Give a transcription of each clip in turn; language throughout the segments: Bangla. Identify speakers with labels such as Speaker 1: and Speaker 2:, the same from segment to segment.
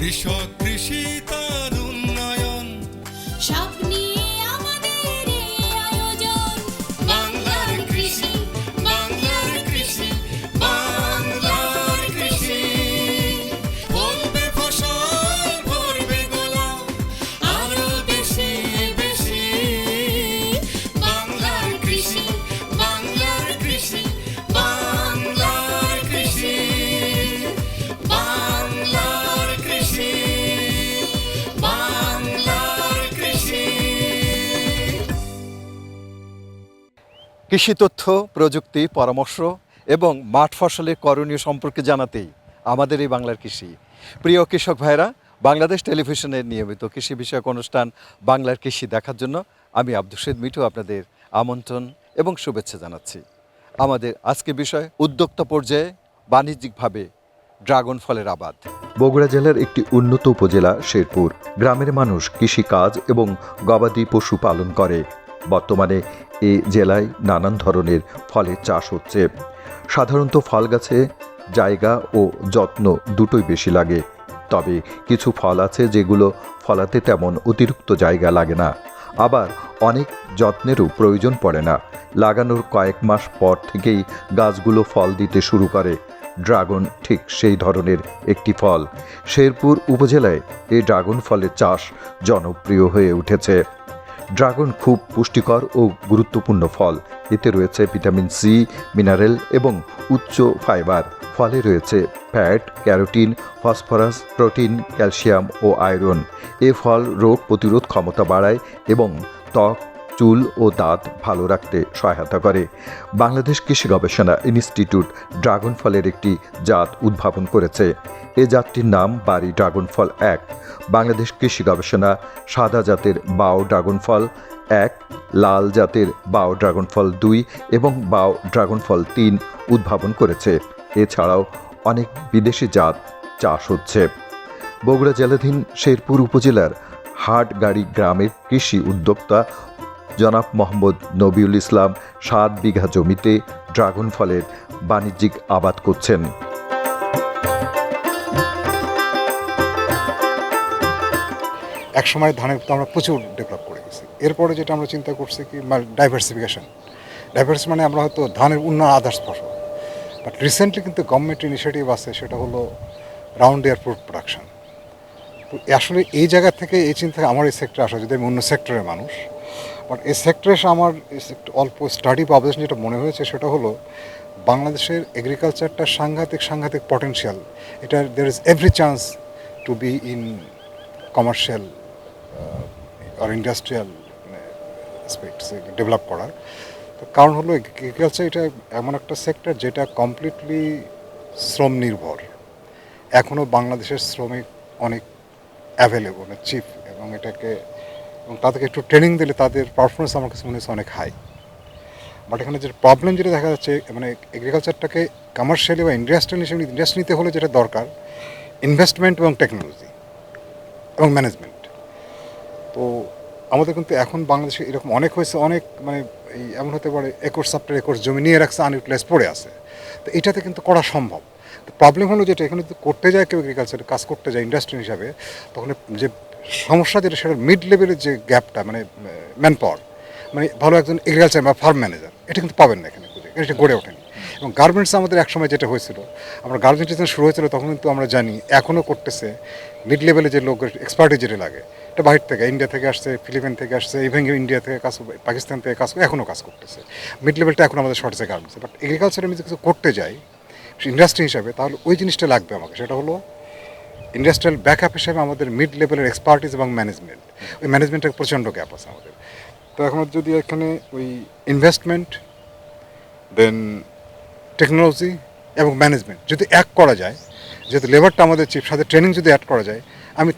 Speaker 1: কৃষক কৃষি তার কৃষি
Speaker 2: তথ্য, প্রযুক্তি, পরামর্শ এবং মাঠ ফসলের করণীয় সম্পর্কে জানাতেই আমাদের এই বাংলার কৃষি। প্রিয় কৃষক ভাইরা বাংলাদেশ টেলিভিশনের নিয়মিত কৃষি বিষয়ক অনুষ্ঠান বাংলার কৃষি দেখার জন্য আমি আব্দুল মিঠু আপনাদের আমন্ত্রণ এবং শুভেচ্ছা জানাচ্ছি। আমাদের আজকে বিষয়, উদ্যোক্তা পর্যায়ে বাণিজ্যিকভাবে ড্রাগন ফলের আবাদ। বগুড়া জেলার একটি উন্নত উপজেলা, শেরপুর। গ্রামের মানুষ কৃষিকাজ এবং গবাদি পশু পালন করে। বর্তমানে এ জেলায় নানান ধরনের ফলের চাষ হচ্ছে। সাধারণত ফল গাছে জায়গা ও যত্ন দুটোই বেশি লাগে। তবে কিছু ফল আছে যেগুলো ফলাতে তেমন অতিরিক্ত জায়গা লাগে না। আবার অনেক যত্নেরও প্রয়োজন পড়ে না। লাগানোর কয়েক মাস পর থেকেই গাছগুলো ফল দিতে শুরু করে। ড্রাগন ঠিক সেই ধরনের একটি ফল। শেরপুর উপজেলায় এই ড্রাগন ফলের চাষ জনপ্রিয় হয়ে উঠেছে। ড্রাগন খুব পুষ্টিকর ও গুরুত্বপূর্ণ ফল। এতে রয়েছে ভিটামিন সি, মিনারেল এবং উচ্চ ফাইবার। ফলে রয়েছে fat, carotene, phosphorus, protein, calcium ও আয়রন। এ ফল রোগ প্রতিরোধ ক্ষমতা বাড়ায় এবং ত্বক চুল ও দাঁত ভালো রাখতে সহায়তা করে। বাংলাদেশ কৃষি গবেষণা ইনস্টিটিউট ড্রাগন ফলের একটি জাত উদ্ভাবন করেছে। এ জাতটির নাম বাড়ি ড্রাগন ফল এক। বাংলাদেশ কৃষি গবেষণা সাদা জাতের বাও ড্রাগন ফল এক, লাল জাতের বাও ড্রাগন ফল দুই এবং বাও ড্রাগন ফল তিন উদ্ভাবন করেছে। এছাড়াও অনেক বিদেশি জাত চাষ হচ্ছে। বগুড়া জেলাধীন শেরপুর উপজেলার হাটগাড়ি গ্রামের কৃষি উদ্যোক্তা জনাব মোহাম্মদ নবিউল ইসলাম সাত বিঘা জমিতে ড্রাগন ফলের বাণিজ্যিক আবাদ করছেন।
Speaker 3: একসময় ধানের তো আমরা প্রচুর ডেভেলপ করে গেছি। এরপরে যেটা আমরা চিন্তা করছি কি মানে ডাইভার্সিফিকেশন ডাইভার্সি মানে আমরা হয়তো ধানের উন্নয়ন আদার্স ফসল। বাট রিসেন্টলি কিন্তু গভর্নমেন্ট ইনিশিয়েটিভ আছে, সেটা হলো রাউন্ড ইয়ার ফ্রুট প্রোডাকশন তো আসলে এই জায়গা থেকে, এই চিন্তা আমার এই সেক্টরে আসা, যদি আমি অন্য সেক্টরের মানুষ বাট এই সেক্টরে আমার অল্প স্টাডি বা অবজেশন যেটা মনে হয়েছে সেটা হলো বাংলাদেশের এগ্রিকালচারটা সাংঘাতিক সাংঘাতিক পটেনশিয়াল এটা there is every chance to be in commercial R industrial develop করার। তো কারণ হলো এগ্রিকালচার এটা এমন একটা সেক্টর যেটা কমপ্লিটলি শ্রম নির্ভর। এখনও বাংলাদেশের শ্রমিক অনেক অ্যাভেলেবল চিপ এবং এটাকে এবং তাদেরকে একটু ট্রেনিং দিলে তাদের পারফরমেন্স আমার কাছে মনে হচ্ছে অনেক হাই বাট এখানে যে প্রবলেম যেটা দেখা যাচ্ছে মানে এগ্রিকালচারটাকে কমার্শিয়ালি বা ইন্ডাস্ট্রিয়াল হিসেবে ইন্ডাস্ট্রি নিতে হলে যেটা দরকার ইনভেস্টমেন্ট এবং টেকনোলজি এবং ম্যানেজমেন্ট তো আমাদের কিন্তু এখন বাংলাদেশে এরকম অনেক হয়েছে, অনেক মানে এই এমন হতে পারে, একর সাপ্টার একর জমি নিয়ে রাখছে আনইউটিলাইজ পড়ে আছে। তো এটাতে কিন্তু করা সম্ভব। প্রবলেম হলো যেটা, এখানে যদি করতে যায় কেউ এগ্রিকালচারে কাজ করতে যায় ইন্ডাস্ট্রি হিসাবে, তখন যে সমস্যা যেটা, সেটা মিড লেভেলের যে গ্যাপটা মানে ম্যান পাওয়ার মানে ভালো একজন এগ্রিকালচার বা ফার্ম ম্যানেজার এটা কিন্তু পাবেন না এখানে এটা গড়ে ওঠেনি। এবং গার্মেন্টস আমাদের একসময় যেটা হয়েছিল, আমরা গার্মেন্টস যখন শুরু হয়েছিল, তখন কিন্তু আমরা জানি এখনও করতেছে মিড লেভেলে যে লোক এক্সপার্টি যেটা লাগে, এটা বাহির থেকে ইন্ডিয়া থেকে আসছে ফিলিপিন থেকে আসছে ইভেন ইন্ডিয়া থেকে কাজ পাকিস্তান থেকে কাজ এখনও কাজ করতেছে। মিড লেভেলটা এখন আমাদের শর্টেজে গার্মেন্টস বাট এগ্রিকালচারে আমি যদি কিছু করতে যাই ইন্ডাস্ট্রি হিসাবে, তাহলে ওই জিনিসটা লাগবে আমাকে, সেটা হলো ইন্ডাস্ট্রিয়াল ব্যাকআপ হিসেবে আমাদের মিড লেভেলের এক্সপার্টিস এবং ম্যানেজমেন্ট ওই ম্যানেজমেন্টের প্রচণ্ড গ্যাপ আছে আমাদের। তো এখন যদি এখানে ওই ইনভেস্টমেন্ট দেন টেকনোলজি এবং ম্যানেজমেন্ট যদি এক করা যায় যেহেতু লেবারটা আমাদের চিপ সাথে ট্রেনিং যদি অ্যাড করা যায় আমি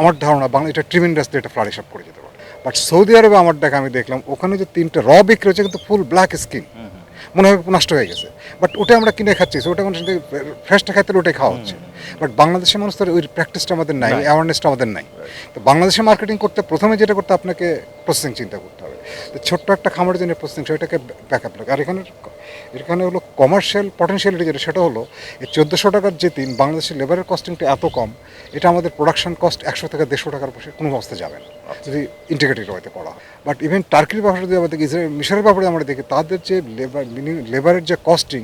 Speaker 3: আমার ধারণা বাংলা এটা ট্রিম ইন্ডাস্ট্রি এটা ফ্লারিশ আপ করে যেতে পারে। বাট সৌদি আরবে আমার দেখা আমি দেখলাম ওখানে যে তিনটা র বিক্রি হচ্ছে কিন্তু ফুল ব্ল্যাক স্কিন মনে হয় নষ্ট হয়ে গেছে। বাট ওটা আমরা কিনে খাচ্ছি ওটা মানে ফ্রেশটা খাইতে ওটাই খাওয়া হচ্ছে। বাট বাংলাদেশের মানুষ তো ওই প্র্যাকটিসটা আমাদের নাই। অ্যাওয়ারনেসটা আমাদের নাই। তো বাংলাদেশে মার্কেটিং করতে প্রথমে যেটা করতে আপনাকে প্রসেসিং চিন্তা করতে হবে। তো ছোট্ট একটা খামারের জন্য প্রসেসিং সেটাকে ব্যাক আপ লাগে আর এখানে এখানে হলো কমার্শিয়াল পটেনশিয়ালিটি যেটা সেটা হলো এই চোদ্দোশো টাকার যে তিন বাংলাদেশের লেবারের কস্টিংটা এত কম এটা আমাদের প্রোডাকশন কস্ট একশো থেকে দেড়শো টাকার বসে কোনো অবস্থায় যাবে না যদি ইন্টিগ্রেটেড ওয়েতে পড়া হয়। বাট ইভেন টার্কির ব্যাপারে যদি আমরা দেখি ইসরায়েল মিশরের ব্যাপারে আমরা দেখি তাদের যে লেবার লেবারের যে কস্টিং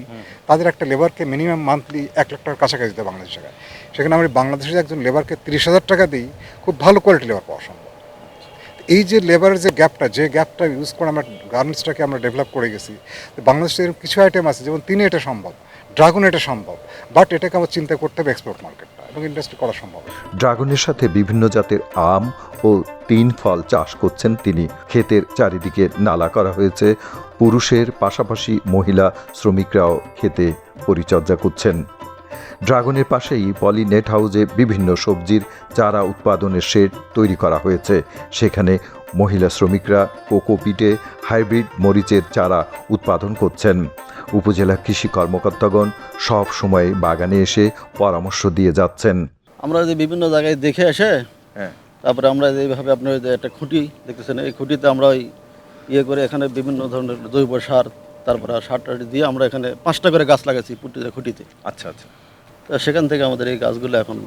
Speaker 3: তাদের একটা লেবারকে মিনিমাম মান্থলি এক লাখ টাকার কাছাকাছি দিতে বাংলাদেশ টাকায় সেখানে আমরা বাংলাদেশের একজন লেবারকে তিরিশ হাজার টাকা দিই খুব ভালো কোয়ালিটি লেবার পাওয়া সম্ভব। এই যে লেবারের যে গ্যাপটা যে গ্যাপটা ইউজ করে আমরা গার্মেন্টসটাকে আমরা ডেভেলপ করে গেছি, বাংলাদেশের কিছু আইটেম আছে, যেমন তিনে এটা সম্ভব ড্রাগন এটা সম্ভব বাট এটাকে আমার চিন্তা করতে হবে এক্সপোর্ট মার্কেটটা এবং ইন্ডাস্ট্রি করা সম্ভব।
Speaker 2: ড্রাগনের সাথে বিভিন্ন জাতের আম ও তিন ফল চাষ করছেন তিনি। ক্ষেতের চারিদিকে নালা করা হয়েছে, পুরুষের পাশাপাশি মহিলা শ্রমিকরাও ক্ষেতে পরিচর্যা করছেন। ড্রাগনের পাশেই পলি নেট হাউসে বিভিন্ন সবজির চারা উৎপাদনের শেড তৈরি করা হয়েছে। সেখানে মহিলা শ্রমিকরা কোকোপিটে হাইব্রিড মরিচের চারা উৎপাদন করছেন। উপজেলা কৃষি কর্মকর্তাগণ সব সময় বাগানে এসে পরামর্শ দিয়ে যাচ্ছেন।
Speaker 4: আমরা যে বিভিন্ন জায়গায় দেখে এসে
Speaker 2: হ্যাঁ।
Speaker 4: তারপরে আমরা এইভাবে আপনার যে একটা খুঁটি দেখতেছেন এই খুঁটিতে আমরা ওই ইয়ে করে এখানে বিভিন্ন ধরনের জৈব সার তারপরে সার টার দিয়ে আমরা এখানে পাঁচটা করে গাছ লাগাচ্ছি পুটিতে খুঁটিতে।
Speaker 2: আচ্ছা আচ্ছা।
Speaker 4: তো সেখান থেকে আমাদের এই গাছগুলো এখন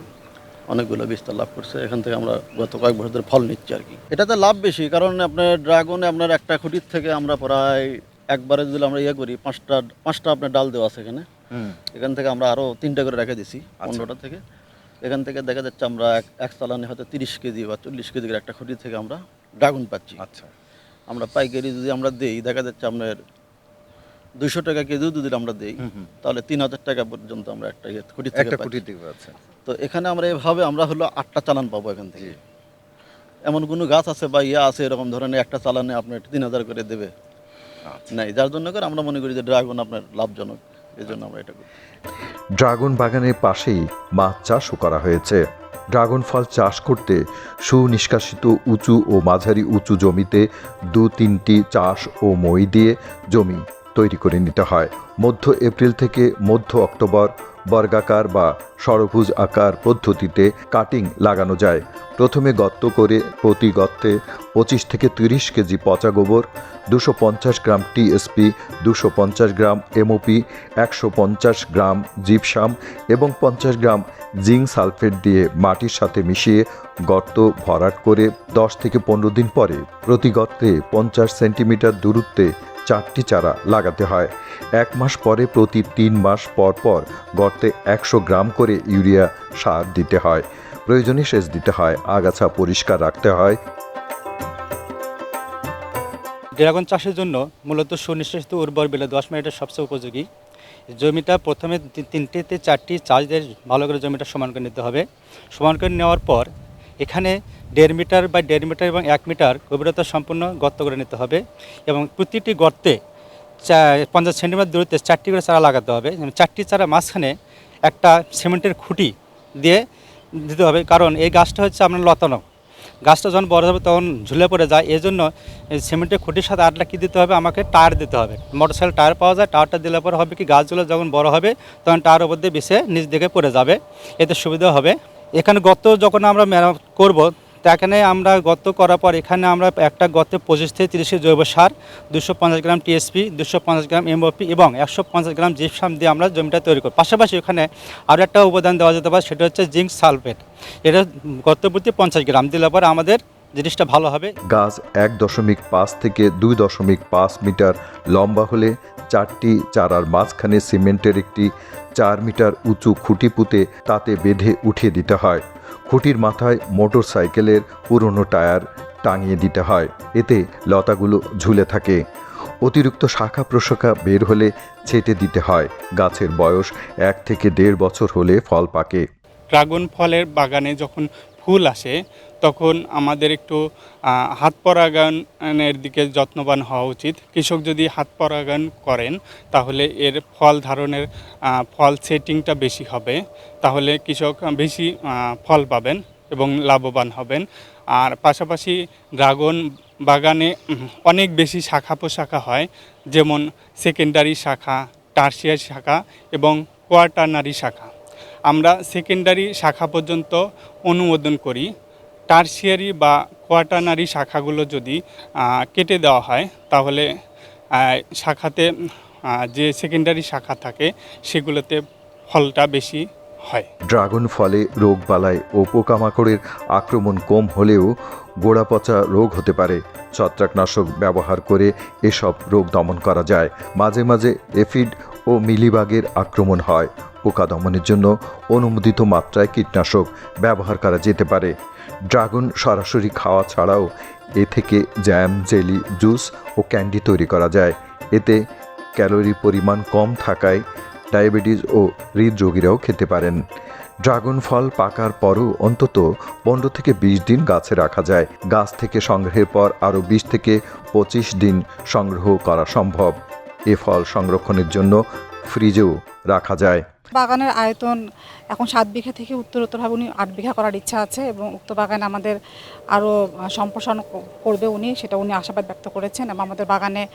Speaker 4: অনেকগুলো বিস্তার লাভ করছে। এখান থেকে আমরা গত কয়েক বছর ধরে ফল নিচ্ছি আর কি। এটাতে লাভ বেশি কারণ আপনার ড্রাগনে আপনার একটা খুঁটির থেকে আমরা প্রায় একবারে যদি আমরা ইয়ে করি পাঁচটা পাঁচটা আপনার ডাল দেওয়া আছে এখানে। এখান থেকে আমরা আরও তিনটা করে রেখে দিছি পনেরোটা থেকে। এখান থেকে দেখা যাচ্ছে আমরা এক এক চালানে হয়তো তিরিশ কেজি বা চল্লিশ কেজি করে একটা খুঁটি থেকে আমরা ড্রাগন পাচ্ছি।
Speaker 2: আচ্ছা।
Speaker 4: আমরা পাইকারি যদি আমরা দিই দেখা যাচ্ছে আপনার দুইশো টাকা কেজিও যদি আমরা দেই তাহলে তিন হাজার টাকা পর্যন্ত আমরা একটা
Speaker 2: দিকে আছে
Speaker 4: তো এখানে আমরা এভাবে আমরা হলো আটটা চালান পাবো এখান থেকে। এমন কোনো গাছ আছে বা ইয়া আছে এরকম ধরনের একটা চালানে আপনার তিন হাজার করে দেবে?
Speaker 2: আচ্ছা।
Speaker 4: নাই যার জন্য করে আমরা মনে করি যে ড্রাগন আপনার লাভজনক। এই জন্য আমরা এটা করি।
Speaker 2: ড্রাগন বাগানের পাশেই মাছ চাষও করা হয়েছে। ড্রাগন ফল চাষ করতে সুনিষ্কাশিত উঁচু ও মাঝারি উঁচু জমিতে দু তিনটি চাষ ও মই দিয়ে জমি তৈরি করে নিতে হয়। মধ্য এপ্রিল থেকে মধ্য অক্টোবর বর্গাকার বা ষড়ভুজ আকার পদ্ধতিতে কাটিং লাগানো যায়। প্রথমে গর্ত করে প্রতি গর্তে পঁচিশ থেকে তিরিশ কেজি পচা গোবর, দুশো পঞ্চাশ গ্রাম টিএসপি দুশো পঞ্চাশ গ্রাম এমওপি একশো পঞ্চাশ গ্রাম জিপসাম এবং পঞ্চাশ গ্রাম জিঙ্ক সালফেট দিয়ে মাটির সাথে মিশিয়ে গর্ত ভরাট করে দশ থেকে পনেরো দিন পরে প্রতি গর্তে পঞ্চাশ সেন্টিমিটার দূরত্বে চারটি চারা লাগাতে হয়। এক মাস পরে প্রতি তিন মাস পর পর গর্তে একশো গ্রাম করে ইউরিয়া সার দিতে হয়। প্রয়োজনে সেচ দিতে হয়, আগাছা পরিষ্কার রাখতে হয়।
Speaker 5: ড্রাগন চাষের জন্য মূলত সুনিশ্চিত উর্বর বেলে দশ মিনিটের সবচেয়ে উপযোগী। জমিটা প্রথমে তিনটিতে চারটি চাষ দিয়ে ভালো করে জমিটা সমান করে নিতে হবে। সমান করে নেওয়ার পর এখানে দেড় মিটার বা দেড় মিটার এবং এক মিটার গভীরতা সম্পূর্ণ গর্ত করে নিতে হবে এবং প্রতিটি গর্তে চা- পঞ্চাশ সেন্টিমিটার দূরত্বে চারটি করে চারা লাগাতে হবে। চারটি চারা মাঝখানে একটা সিমেন্টের খুঁটি দিয়ে দিতে হবে। কারণ এই গাছটা হচ্ছে আপনার লতানো। গাছটা যখন বড় হবে তখন ঝুলে পড়ে যায়। এই জন্য সিমেন্টের খুঁটির সাথে আটলা কী দিতে হবে? আমাকে টায়ার দিতে হবে। মোটরসাইকেল টায়ার পাওয়া যায়। টায়ারটা দিলে পরে হবে কি গাছগুলো যখন বড় হবে তখন টায়ার উপর দিয়ে বেছে নিচ দিকে পড়ে যাবে। এতে সুবিধা হবে। এখানে গর্ত যখন আমরা মেরামত করব এখানে আমরা গর্ত করার পর এখানে আমরা একটা গর্তে পঁচিশ থেকে তিরিশে জৈব সার, দুশো পঞ্চাশ গ্রাম টিএসপি দুশো পঞ্চাশ গ্রাম এমওপি এবং একশো পঞ্চাশ গ্রাম জিপসাম দিয়ে আমরা জমিটা তৈরি করি পাশাপাশি ওখানে আরও একটা উপাদান দেওয়া যেতে পারে, সেটা হচ্ছে জিঙ্ক সালফেট। এটা গর্ত প্রতি পঞ্চাশ গ্রাম। দিলে পর আমাদের জিনিসটা ভালো হবে।
Speaker 2: গাছ এক দশমিক পাঁচ থেকে দুই দশমিক পাঁচ মিটার লম্বা হলে চারটি চারার মাঝখানে সিমেন্টের একটি চার মিটার উঁচু খুঁটি পুঁতে তাতে বেঁধে উঠিয়ে দিতে হয়। খুঁটির মাথায় মোটর সাইকেলের পুরনো টায়ার টাঙিয়ে দিতে হয়। এতে লতাগুলো ঝুলে থাকে। অতিরিক্ত শাখা প্রশাখা বের হলে ছেটে দিতে হয়। গাছের বয়স এক থেকে দেড় বছর হলে ফল পাকে।
Speaker 6: ড্রাগন ফলের বাগানে যখন ফুল আসে তখন আমাদের একটু হাত পরাগায়নের দিকে যত্নবান হওয়া উচিত। কৃষক যদি হাত পরাগায়ন করেন, তাহলে এর ফল ধারণের ফল সেটিংটা বেশি হবে। তাহলে কৃষক বেশি ফল পাবেন এবং লাভবান হবেন। আর পাশাপাশি ড্রাগন বাগানে অনেক বেশি শাখা প্রশাখা হয়, যেমন সেকেন্ডারি শাখা, টার্সিয়ারি শাখা এবং কোয়াটার্নারি শাখা। আমরা সেকেন্ডারি শাখা পর্যন্ত অনুমোদন করি। টার্সিয়ারি বা কোয়াটানারি শাখাগুলো যদি কেটে দেওয়া হয়, তাহলে শাখাতে যে সেকেন্ডারি শাখা থাকে, সেগুলোতে ফলটা বেশি হয়।
Speaker 2: ড্রাগন ফলে রোগবালাই ও পোকামাকড়ের আক্রমণ কম হলেও গোড়া পচা রোগ হতে পারে। ছত্রাকনাশক ব্যবহার করে এসব রোগ দমন করা যায়। মাঝে মাঝে এফিড ও মিলিবাগের আক্রমণ হয়। পোকা দমনের জন্য অনুমোদিত মাত্রায় কীটনাশক ব্যবহার করা যেতে পারে। ড্রাগন সরাসরি খাওয়া ছাড়াও এ থেকে জ্যাম, জেলি, জুস ও ক্যান্ডি তৈরি করা যায়। এতে ক্যালোরি পরিমাণ কম থাকায় ডায়াবেটিস ও হৃদরোগীরাও খেতে পারেন। ড্রাগন ফল পাকার পরও অন্তত পনেরো থেকে বিশ দিন গাছে রাখা যায়। গাছ থেকে সংগ্রহের পর আরও বিশ থেকে পঁচিশ দিন সংগ্রহ করা সম্ভব। এ ফল সংরক্ষণের জন্য ফ্রিজেও রাখা যায়।
Speaker 7: বাগানের আয়তন এখন সাত বিঘা থেকে উত্তরোত্তরভাবে উনি আট বিঘা করার ইচ্ছা আছে এবং উক্ত বাগানে আমাদের আরও সম্প্রসারণ করবে উনি, সেটা উনি আশাবাদ ব্যক্ত করেছেন এবং আমাদের বাগানে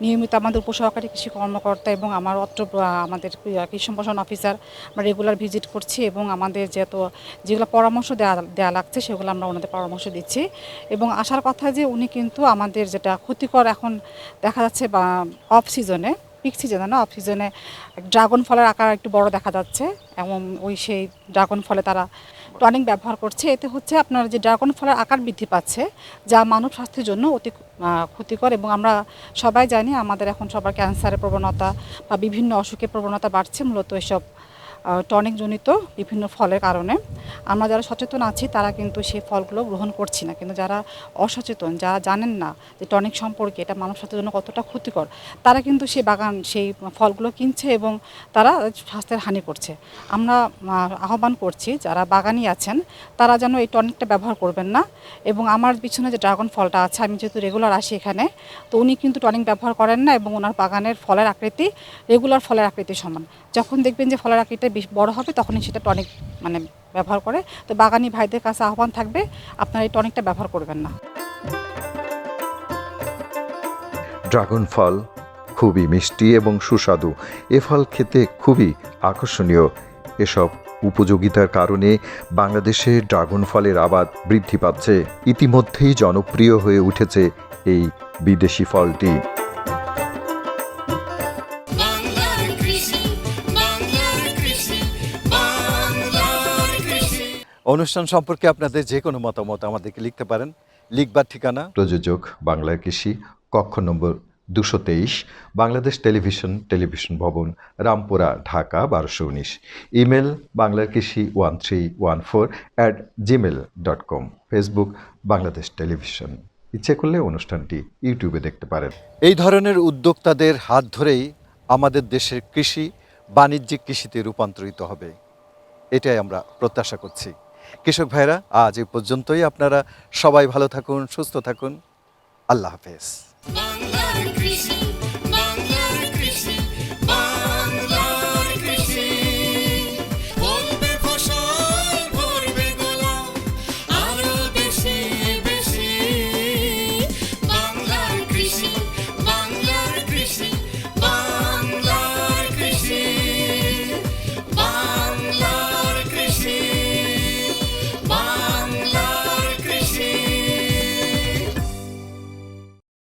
Speaker 7: নিয়মিত আমাদের উপসহকারী কৃষি কর্মকর্তা এবং আমার অত্র আমাদের কৃষি সম্প্রসারণ অফিসার আমরা রেগুলার ভিজিট করছি এবং আমাদের যত যেগুলো পরামর্শ দেওয়া দেওয়া লাগছে, সেগুলো আমরা ওনাদের পরামর্শ দিচ্ছি এবং আসার কথা যে উনি কিন্তু আমাদের যেটা ক্ষতিকর এখন দেখা যাচ্ছে বা অফ সিজনে পিক সিজনে না অফ সিজনে ড্রাগন ফলের আকার একটু বড় দেখা যাচ্ছে এবং ওই সেই ড্রাগন ফলে তারা টনিক ব্যবহার করছে। এতে হচ্ছে আপনার যে ড্রাগন ফলের আকার বৃদ্ধি পাচ্ছে, যা মানব স্বাস্থ্যের জন্য অতি ক্ষতিকর এবং আমরা সবাই জানি আমাদের এখন সবার ক্যান্সারের প্রবণতা বা বিভিন্ন অসুখের প্রবণতা বাড়ছে, মূলত এসব টনিকজনিত বিভিন্ন ফলের কারণে। আমরা যারা সচেতন আছি, তারা কিন্তু সেই ফলগুলো গ্রহণ করছি না। কিন্তু যারা অসচেতন, যারা জানেন না যে টনিক সম্পর্কে এটা মানব স্বাস্থ্যের জন্য কতটা ক্ষতিকর, তারা কিন্তু সেই বাগান, সেই ফলগুলো কিনছে এবং তারা স্বাস্থ্যের হানি করছে। আমরা আহ্বান করছি যারা বাগানি আছেন, তারা যেন এই টনিকটা ব্যবহার করবেন না এবং আমার পিছনে যে ড্রাগন ফলটা আছে, আমি যেহেতু রেগুলার আসি এখানে, তো উনি কিন্তু টনিক ব্যবহার করেন না এবং ওনার বাগানের ফলের আকৃতি, রেগুলার ফলের আকৃতির সমান। যখন দেখবেন যে ফলের আকৃতিটা বড় হবে, তখনই সেটা টনিক মানে ব্যবহার করে। তো বাগানি ভাইদের কাছে আহ্বান থাকবে, আপনারা এই টনিকটা ব্যবহার করবেন না।
Speaker 2: ড্রাগন ফল খুবই মিষ্টি এবং সুস্বাদু। এ ফল খেতে খুবই আকর্ষণীয়। এসব উপযোগিতার কারণে বাংলাদেশে ড্রাগন ফলের আবাদ বৃদ্ধি পাচ্ছে। ইতিমধ্যেই জনপ্রিয় হয়ে উঠেছে এই বিদেশি ফলটি। অনুষ্ঠান সম্পর্কে আপনাদের যে কোনো মতামত আমাদেরকে লিখতে পারেন। লিখবার ঠিকানা? প্রযোজক বাংলার কৃষি কক্ষ নম্বর দুশো তেইশ বাংলাদেশ টেলিভিশন টেলিভিশন ভবন রামপুরা ঢাকা বারোশো উনিশ। ইমেল বাংলার কৃষি one three one four at Gmail dot com. Facebook Bangladesh television. ইচ্ছে করলে অনুষ্ঠানটি ইউটিউবে দেখতে পারেন। এই ধরনের উদ্যোক্তাদের হাত ধরেই আমাদের দেশের কৃষি বাণিজ্যিক কৃষিতে রূপান্তরিত হবে। এটাই আমরা প্রত্যাশা করছি। কৃষক ভাইরা আজ এই পর্যন্তই। আপনারা সবাই ভালো থাকুন সুস্থ থাকুন। আল্লাহ হাফেজ।